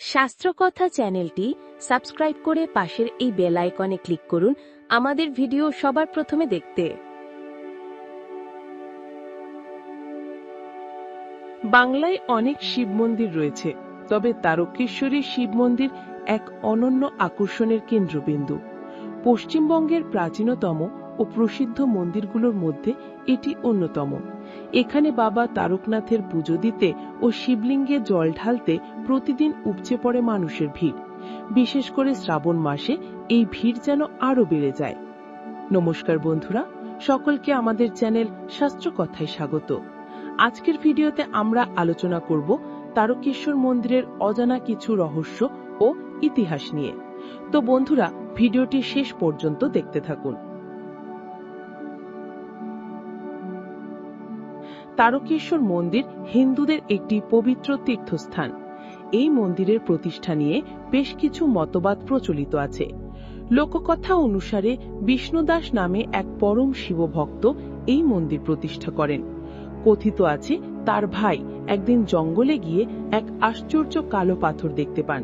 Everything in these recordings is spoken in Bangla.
শাস্ত্রকথা চ্যানেলটি সাবস্ক্রাইব করে পাশের এই বেল আইকনে ক্লিক করুন। আমাদের ভিডিও সবার প্রথমে দেখতে। বাংলায় অনেক শিব মন্দির রয়েছে, তবে তারকেশ্বরী শিব মন্দির এক অনন্য আকর্ষণের কেন্দ্রবিন্দু। পশ্চিমবঙ্গের প্রাচীনতম ও প্রসিদ্ধ মন্দিরগুলোর মধ্যে এটি অন্যতম। এখানে বাবা তারকনাথের পুজো দিতে ও শিবলিঙ্গে জল ঢালতে প্রতিদিন উপচে পড়ে মানুষের ভিড়। বিশেষ করে শ্রাবণ মাসে এই ভিড় যেন আরও বেড়ে যায়। নমস্কার বন্ধুরা, সকলকে আমাদের চ্যানেল শাস্ত্র কথায় স্বাগত। আজকের ভিডিওতে আমরা আলোচনা করব তারকেশ্বর মন্দিরের অজানা কিছু রহস্য ও ইতিহাস নিয়ে। তো বন্ধুরা, ভিডিওটি শেষ পর্যন্ত দেখতে থাকুন। তারকেশ্বর মন্দির হিন্দুদের একটি পবিত্র তীর্থস্থান। এই মন্দিরের প্রতিষ্ঠা নিয়ে বেশ কিছু মতবাদ প্রচলিত আছে। লোককথা অনুসারে বিষ্ণুদাস নামে এক পরম শিবভক্ত এই মন্দির প্রতিষ্ঠা করেন। কথিত আছে, তার ভাই একদিন জঙ্গলে গিয়ে এক আশ্চর্য কালো পাথর দেখতে পান।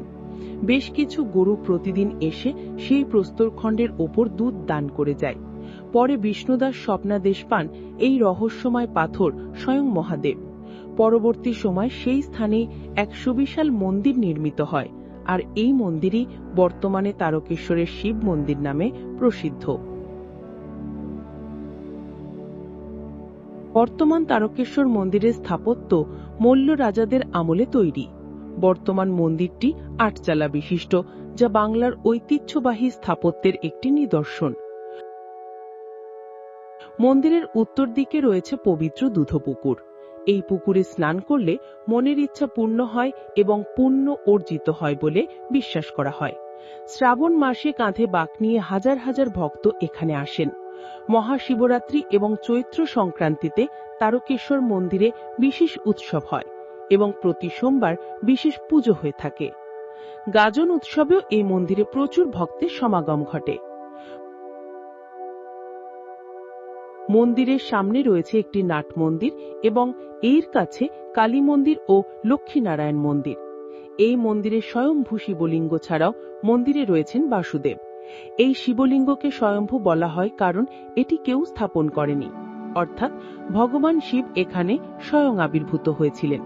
বেশ কিছু গরু প্রতিদিন এসে সেই প্রস্তরখণ্ডের ওপর দুধ দান করে যায়। পরে বিষ্ণুদাস স্বপ্নাদেশ পান এই রহস্যময় পাথর স্বয়ং মহাদেব। পরবর্তী সময় সেই স্থানে এক সুবিশাল মন্দির নির্মিত হয় আর এই মন্দিরই বর্তমানে তারকেশ্বরের শিব মন্দির নামে প্রসিদ্ধ। বর্তমান তারকেশ্বর মন্দিরের স্থাপত্য মল্ল রাজাদের আমলে তৈরি। বর্তমান মন্দিরটি আটচালা বিশিষ্ট, যা বাংলার ঐতিহ্যবাহী স্থাপত্যের একটি নিদর্শন। মন্দিরের উত্তর দিকে রয়েছে পবিত্র দুধপুকুর। এই পুকুরে স্নান করলে মনের ইচ্ছা পূর্ণ হয় এবং পুণ্য অর্জিত হয় বলে বিশ্বাস করা হয়। শ্রাবণ মাসে কাঁধে বাঁক নিয়ে হাজার হাজার ভক্ত এখানে আসেন। মহাশিবরাত্রি এবং চৈত্র সংক্রান্তিতে তারকেশ্বর মন্দিরে বিশেষ উৎসব হয় এবং প্রতি সোমবার বিশেষ পুজো হয়ে থাকে। গাজন উৎসবেও এই মন্দিরে প্রচুর ভক্তের সমাগম ঘটে। মন্দিরের সামনে রয়েছে একটি নাট মন্দির এবং এর কাছে কালী মন্দির ও লক্ষ্মীনারায়ণ মন্দির। এই মন্দিরে স্বয়ংভূ শিবলিঙ্গ ছাড়াও মন্দিরে রয়েছেন বাসুদেব। এই শিবলিঙ্গকে স্বয়ম্ভু বলা হয় কারণ এটি কেউ স্থাপন করেনি। অর্থাৎ ভগবান শিব এখানে স্বয়ং আবির্ভূত হয়েছিলেন।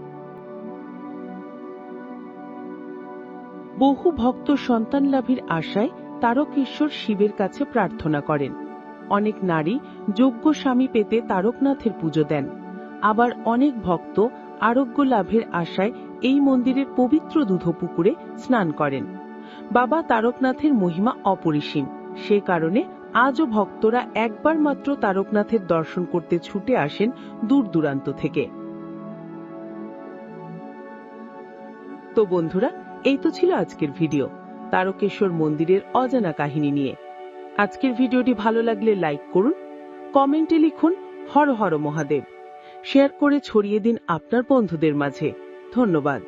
বহু ভক্ত সন্তান লাভের আশায় তারকেশ্বর শিবের কাছে প্রার্থনা করেন। অনেক নারী যোগ্য স্বামী পেতে তারকনাথের পুজো দেন। আবার অনেক ভক্ত আরোগ্য লাভের আশায় এই মন্দিরের পবিত্র দুধপুকুরে স্নান করেন। বাবা তারকনাথের মহিমা অপরিসীম। সে কারণে আজও ভক্তরা একবার মাত্র তারকনাথের দর্শন করতে ছুটে আসেন দূর দূরান্ত থেকে। তো বন্ধুরা, এই তো ছিল আজকের ভিডিও। তারকেশ্বর মন্দিরের অজানা কাহিনী নিয়ে। আজকের ভিডিওটি ভালো লাগলে লাইক করুন, কমেন্টে লিখুন, হর হর মহাদেব। শেয়ার করে ছড়িয়ে দিন আপনার বন্ধুদের মাঝে। ধন্যবাদ।